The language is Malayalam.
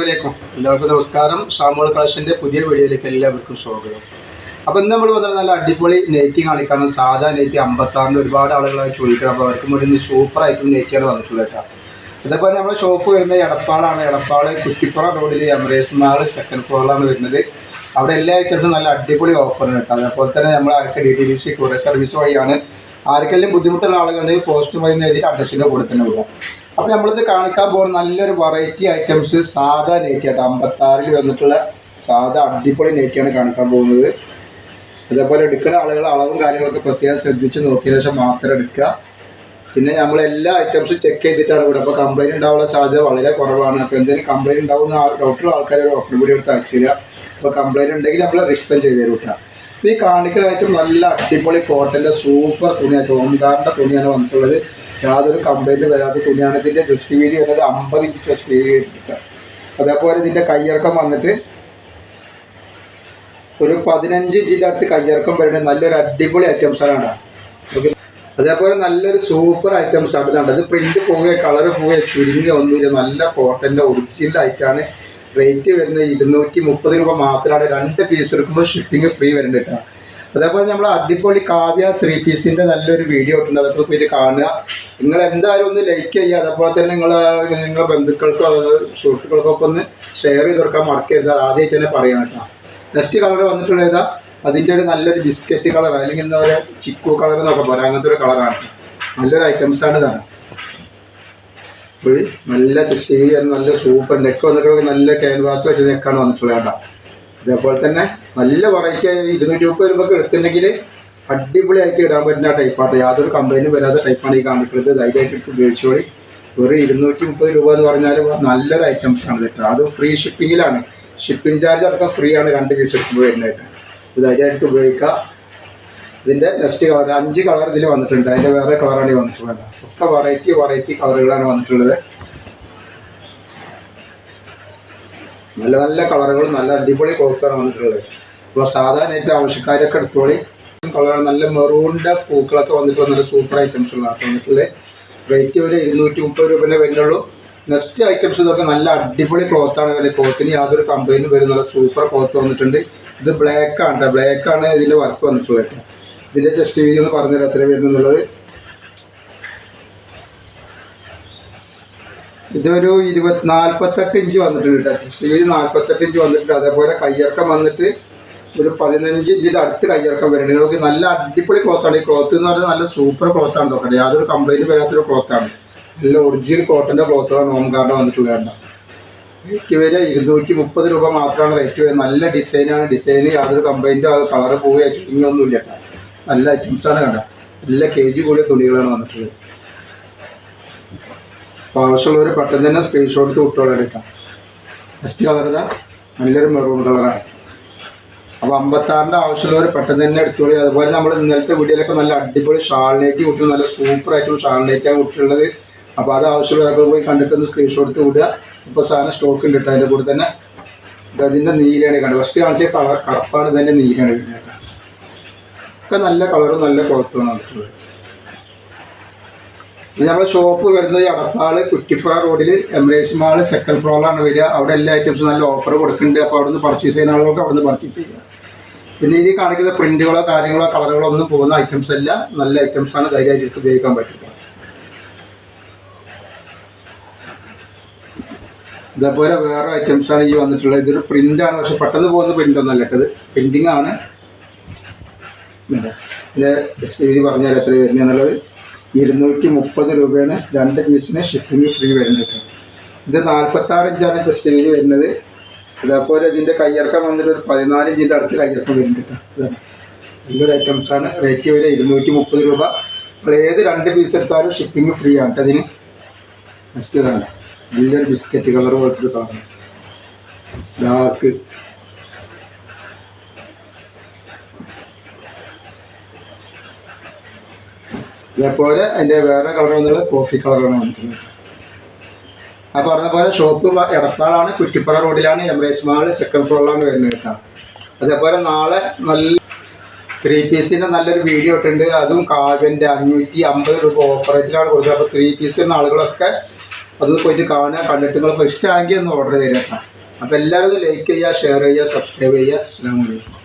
അസ്സലാമലൈക്കും എല്ലാവർക്കും നമസ്കാരം. ഷാമോൾ കളക്ഷന്റെ പുതിയ വീഡിയോയിലേക്ക് എല്ലാവർക്കും സ്വാഗതം. അപ്പോൾ ഇന്ന് നമ്മൾ വന്നത് നല്ല അടിപൊളി നെയ്റ്റി കാണിക്കാണ്. സാധാ നെയ്റ്റി അമ്പത്താറിന് ഒരുപാട് ആളുകളായി ചോദിക്കുന്നത്. അപ്പോൾ അവർക്കും വേണ്ടി സൂപ്പർ ആയിട്ടും നെയ്റ്റിയാണ് വന്നിട്ടുള്ളത് കേട്ടോ. അതേപോലെ നമ്മുടെ ഷോപ്പ് വരുന്നത് എടപ്പാളാണ്. എടപ്പാൾ കുറ്റിപ്പുറ എമറേസ് മാൾ സെക്കൻഡ് ഫ്ലോറിലാണ് വരുന്നത്. അവിടെ എല്ലാ ഐറ്റംസും നല്ല അടിപൊളി ഓഫറാണ് കേട്ടോ. അതേപോലെ തന്നെ നമ്മൾ ആർക്ക് ഡി ടി ഡി സി കുറേ സർവീസ് വഴിയാണ്. ആർക്കെല്ലാം ബുദ്ധിമുട്ടുള്ള ആളുകളുണ്ടെങ്കിൽ പോസ്റ്റ് വഴി എഴുതിയിട്ട് അഡ്രസ്സിന്റെ കൂടെ തന്നെ വിടാം അപ്പോൾ നമ്മളിത് കാണിക്കാൻ പോകുന്ന നല്ലൊരു വെറൈറ്റി ഐറ്റംസ് സാധാ നെയ്റ്റ് ആയിട്ട് അമ്പത്താറിൽ വന്നിട്ടുള്ള സാധാ അടിപൊളി നെയ്റ്റാണ് കാണിക്കാൻ പോകുന്നത്. അതേപോലെ എടുക്കുന്ന ആളുകൾ അളവും കാര്യങ്ങളൊക്കെ പ്രത്യേകം ശ്രദ്ധിച്ച് നോക്കിയ ശേഷം മാത്രം എടുക്കുക. പിന്നെ നമ്മൾ എല്ലാ ഐറ്റംസും ചെക്ക് ചെയ്തിട്ടാണ് ഇവിടെ. അപ്പോൾ കംപ്ലൈന്റ് ഉണ്ടാവാനുള്ള സാധ്യത വളരെ കുറവാണ്. അപ്പോൾ എന്തെങ്കിലും കംപ്ലൈന്റ് ഉണ്ടാവുന്ന ഡോക്ടറുള്ള ആൾക്കാർ ഒരു ഓഫർ കൂടി എടുത്ത് അയച്ചു തരിക. അപ്പോൾ കംപ്ലൈന്റ് ഉണ്ടെങ്കിൽ നമ്മൾ റിസ്പെൻഡ് ചെയ്ത് തരും കേട്ടോ. അപ്പോൾ ഈ കാണിക്കലായിട്ടും നല്ല അടിപൊളി കോട്ടന്റെ സൂപ്പർ തുണിയായിട്ട് ഓംകാറിന്റെ തുണിയാണ് വന്നിട്ടുള്ളത്. യാതൊരു കംപ്ലൈന്റ് വരാത്ത തുണിയാണ് ഇതിന്റെ ചെസ്റ്റ് വീതി വരുന്നത് അമ്പത് ഇഞ്ച് ചെസ്റ്റ് വീതി അതേപോലെ ഇതിന്റെ കയ്യിറക്കം വന്നിട്ട് ഒരു പതിനഞ്ച് ഇഞ്ചിന്റെ അടുത്ത് കയ്യിറക്കം വരുന്നത് നല്ലൊരു അടിപൊളി ഐറ്റംസ് ആണ് കേട്ടോ. അതേപോലെ നല്ലൊരു സൂപ്പർ ഐറ്റംസ് ആണ് ഇതാണ് ഇത് പ്രിന്റ് പോവുക കളർ പോവുക ചുരുങ്ങിയ ഒന്നുമില്ല. നല്ല കോട്ടന്റെ ഒറിജിനൽ ആയിട്ടാണ് റേറ്റ് വരുന്നത് ഇരുന്നൂറ്റി മുപ്പത് രൂപ മാത്രമാണ്. രണ്ട് പീസ് എടുക്കുമ്പോൾ ഷിപ്പിംഗ് ഫ്രീ വരുന്നുണ്ട് കേട്ടോ. അതേപോലെ നമ്മൾ അടിപൊളി കാവ്യ ത്രീ പീസിന്റെ നല്ലൊരു വീഡിയോ ഇട്ടുണ്ട്. അതൊക്കെ പോയിട്ട് കാണുക. നിങ്ങൾ എന്തായാലും ഒന്ന് ലൈക്ക് ചെയ്യുക. അതേപോലെ തന്നെ നിങ്ങൾ നിങ്ങളുടെ ബന്ധുക്കൾക്കോ അതായത് സുഹൃത്തുക്കൾക്കോ ഒക്കെ ഒന്ന് ഷെയർ ചെയ്ത് കൊടുക്കാൻ മറക്കരുത്. ആദ്യമായിട്ട് തന്നെ പറയണം കേട്ടോ. നെക്സ്റ്റ് കളർ വന്നിട്ടുള്ള ഏതാ? അതിന്റെ ഒരു നല്ലൊരു ബിസ്ക്കറ്റ് കളർ അല്ലെങ്കിൽ എന്താ പറയുക ചിക്കു കളർ എന്നൊക്കെ പറയാം. അങ്ങനത്തെ ഒരു കളറാണ് നല്ലൊരു ഐറ്റംസ് ആണ് ഇതാണ്. നല്ല ചെസ്സിരി നല്ല സൂപ്പർ നെക്ക് വന്നിട്ടുള്ള നല്ല ക്യാൻവാസ് വെച്ച് നെക്കാണ് വന്നിട്ടുള്ളത് കേട്ടോ. അതേപോലെ തന്നെ നല്ല വെറൈറ്റി ഇരുന്നൂറ്റി മുപ്പത് രൂപക്ക് എടുത്തിട്ടുണ്ടെങ്കിൽ അടിപൊളിയായിട്ട് ഇടാൻ പറ്റുന്ന ടൈപ്പാണ് യാതൊരു കമ്പനിയും വരാത്ത ടൈപ്പാണ് ഈ കാണിക്കുന്നത്. ധൈര്യമായിട്ട് എടുത്ത് ഉപയോഗിച്ചോളി. ഒരു ഇരുന്നൂറ്റി മുപ്പത് രൂപ എന്ന് പറഞ്ഞാൽ നല്ലൊരു ഐറ്റംസ് ആണ് കേട്ടോ. അത് ഫ്രീ ഷിപ്പിങ്ങിലാണ് ഷിപ്പിംഗ് ചാർജ് അടക്കം ഫ്രീ ആണ് രണ്ട് പീസ് എടുക്കുമ്പോൾ വരുന്നതായിട്ട്. ഇത് ധൈര്യമായിട്ട് ഉപയോഗിക്കുക. ഇതിന്റെ നെക്സ്റ്റ് കളർ അഞ്ച് കളർ ഇതിൽ വന്നിട്ടുണ്ട്. അതിന്റെ വേറെ കളറാണ് വന്നിട്ടുള്ളത്. ഒക്കെ വെറൈറ്റി വെറൈറ്റി കളറുകളാണ് വന്നിട്ടുള്ളത്. നല്ല നല്ല കളറുകൾ നല്ല അടിപൊളി ക്ലോത്താണ് വന്നിട്ടുള്ളത്. ഇപ്പോൾ സാധാരണയായിട്ട് ആവശ്യക്കാരൊക്കെ എടുത്തോളി. കളർ നല്ല മെറൂണിന്റെ പൂക്കളൊക്കെ വന്നിട്ട് നല്ല സൂപ്പർ ഐറ്റംസ് ഉള്ളതാണ്. വന്നിട്ടുള്ളത് റേറ്റ് ഒരു ഇരുന്നൂറ്റി മുപ്പത് രൂപേ വരുന്നുള്ളൂ നെക്സ്റ്റ് ഐറ്റംസ് ഇതൊക്കെ നല്ല അടിപൊളി ക്ലോത്താണ് വരുന്നത്. ക്ലോത്തിന് യാതൊരു കംപ്ലൈന്റും വരും നല്ല സൂപ്പർ ക്ലോത്ത് വന്നിട്ടുണ്ട്. ഇത് ബ്ലാക്ക് ആണ് ബ്ലാക്ക് ആണ് ഇതിന്റെ വർക്ക് വന്നിട്ടുള്ളത് കേട്ടോ ഇതിന്റെ ചെസ്റ്റ് വീതി എന്ന് പറഞ്ഞുതരാം എത്ര വരുന്നുള്ളത് ഇതൊരു ഇരുപത്തി നാൽപ്പത്തെട്ട് ഇഞ്ച് വന്നിട്ടുണ്ട് കേട്ടോ. സ്ക്രീൻ നാൽപ്പത്തെട്ട് ഇഞ്ച് വന്നിട്ടുണ്ട്. അതേപോലെ കയ്യിറക്കം വന്നിട്ട് ഒരു പതിനഞ്ച് ഇഞ്ചിന്റെ അടുത്ത് കയ്യിറക്കം വരുന്നുണ്ട് നിങ്ങൾക്ക് നല്ല അടിപൊളി ക്ലോത്താണ് ഈ ക്ലോത്ത് എന്ന് പറഞ്ഞാൽ നല്ല സൂപ്പർ ക്ലോത്താണ് നോക്കട്ടെ യാതൊരു കംപ്ലൈന്റ് വരാത്തൊരു ക്ലോത്താണ് നല്ല ഒറിജിനൽ കോട്ടന്റെ ക്ലോത്തുകളാണ് ഹോം കാർഡ് വന്നിട്ടുള്ളത് കേട്ടോ. റേറ്റ് വരെ ഇരുന്നൂറ്റി മുപ്പത് രൂപ മാത്രമാണ് റേറ്റ് വരുന്നത്. നല്ല ഡിസൈനാണ് ഡിസൈന് യാതൊരു കംപ്ലൈന്റോ കളറ് പോവുകയോ ചുരുങ്ങിയൊന്നുമില്ല കേട്ടോ. നല്ല ഐറ്റംസാണ് കണ്ട. നല്ല കെ ജി കൂടിയ തുണികളാണ് വന്നിട്ടുള്ളത്. അപ്പോൾ ആവശ്യമുള്ളവർ പെട്ടെന്ന് തന്നെ സ്ക്രീൻഷോട്ട് എടുത്ത് കുട്ടികളെ എടുക്കാം. നെക്സ്റ്റ് കളർ നല്ലൊരു മെറൂൺ കളറാണ് അപ്പോൾ അമ്പത്താറിന്റെ ആവശ്യമുള്ളവർ പെട്ടെന്ന് തന്നെ എടുത്തോളി. അതുപോലെ നമ്മൾ ഇന്നലത്തെ വീഡിയോയിലൊക്കെ നല്ല അടിപൊളി ഷാളിലേക്ക് കുട്ടികൾ നല്ല സൂപ്പർ ആയിട്ടുള്ള ഷാളിലേക്കാണ് കുട്ടികളുള്ളത്. അപ്പോൾ അത് ആവശ്യമുള്ളവരൊക്കെ പോയി കണ്ടിട്ട് ഒന്ന് സ്ക്രീൻഷോട്ട് എടുത്ത് വിടുക. ഇപ്പോൾ സാധനം സ്റ്റോക്ക് ഉണ്ട് കേട്ടോ അതിന്റെ കൂടെ തന്നെ. ഇത് അതിന്റെ നീലാണ് കണ്ടത്. ഫസ്റ്റ് കാണിച്ച കളർ കറുപ്പാണ് തന്നെ നീലാണ് ഒക്കെ നല്ല കളറും നല്ല കുളത്തുമാണ് വന്നിട്ടുള്ളത് നമ്മുടെ ഷോപ്പ് വരുന്നത് അടപ്പാൾ കുറ്റിപ്പുറ റോഡിൽ എമറേസ് മാൾ സെക്കൻഡ് ഫ്ലോറിലാണ് വരിക. അവിടെ എല്ലാ ഐറ്റംസും നല്ല ഓഫർ കൊടുക്കുന്നുണ്ട്. അപ്പോൾ അവിടുന്ന് പർച്ചേസ് ചെയ്യുന്ന ആളുകൾക്ക് അവിടുന്ന് പർച്ചേസ് ചെയ്യുക പിന്നെ ഇതിൽ കാണിക്കുന്ന പ്രിന്റുകളോ കാര്യങ്ങളോ കളറുകളോ ഒന്നും പോകുന്ന ഐറ്റംസ് അല്ല. നല്ല ഐറ്റംസ് ആണ് ധൈര്യമായിട്ട് ഉപയോഗിക്കാൻ പറ്റുക. ഇതേപോലെ വേറെ ഐറ്റംസ് ആണ് ഈ വന്നിട്ടുള്ളത്. ഇതൊരു പ്രിന്റ് ആണ്. പക്ഷെ പെട്ടെന്ന് പോകുന്ന പ്രിന്റ് ഒന്നല്ല. ഇത് പ്രിന്റിംഗ് ആണ്. പിന്നെ പറഞ്ഞാൽ എത്ര വരുന്നത് എന്നുള്ളത് ഇരുന്നൂറ്റി മുപ്പത് രൂപയാണ് രണ്ട് പീസിന് ഷിപ്പിംഗ് ഫ്രീ വരുന്നത് ഇത് നാൽപ്പത്താറ് ഇഞ്ചാണ് ചെസ്റ്റ് വീതി വരുന്നത്. അതേപോലെ ഇതിന്റെ കയ്യിറക്കം വന്നിട്ട് ഒരു പതിനാല് ഇഞ്ചിന്റെ അടുത്ത് കയ്യിറക്കം വരുന്നുണ്ട്. നല്ലൊരു ഐറ്റംസ് ആണ്. റേറ്റ് വരെ ഇരുന്നൂറ്റി മുപ്പത് രൂപ ഏത് രണ്ട് പീസ് എടുത്താലും ഷിപ്പിംഗ് ഫ്രീ ആണ് അതിന് നെക്സ്റ്റ് ഇതാണ്. നല്ലൊരു ബിസ്ക്കറ്റ് കളർ പോലത്തെ ഡാർക്ക് ഇതേപോലെ അതിന്റെ വേറെ കളർ വന്നത് കോഫി കളറാണ് വന്നിട്ടുള്ളത്. ആ പറഞ്ഞ പോലെ ഷോപ്പ് എടപ്പാളാണ് കുറ്റിപ്പുറ റോഡിലാണ് എംബ്രേസ് മാൾ സെക്കൻഡ് ഫ്ലോറിലാണ് വരുന്നത് കേട്ടോ. അതേപോലെ നാളെ നല്ല ത്രീ പീസിന്റെ നല്ലൊരു വീഡിയോ ഇട്ടുണ്ട് അതും കാവ്യന്റെ അഞ്ഞൂറ്റി അമ്പത് രൂപ ഓഫർ റേറ്റിലാണ് കൊടുക്കുന്നത്. അപ്പോൾ ത്രീ പീസിന്റെ ആളുകളൊക്കെ അത് പോയിട്ട് കാണുക കണ്ടിട്ട് നിങ്ങൾക്ക് ഇഷ്ടമായെങ്കിൽ ഒന്ന് ഓർഡർ ചെയ്തേക്കാം അപ്പോൾ എല്ലാവരും ലൈക്ക് ചെയ്യുക ഷെയർ ചെയ്യുക സബ്സ്ക്രൈബ് ചെയ്യുക. അസ്സാം വലൈക്കും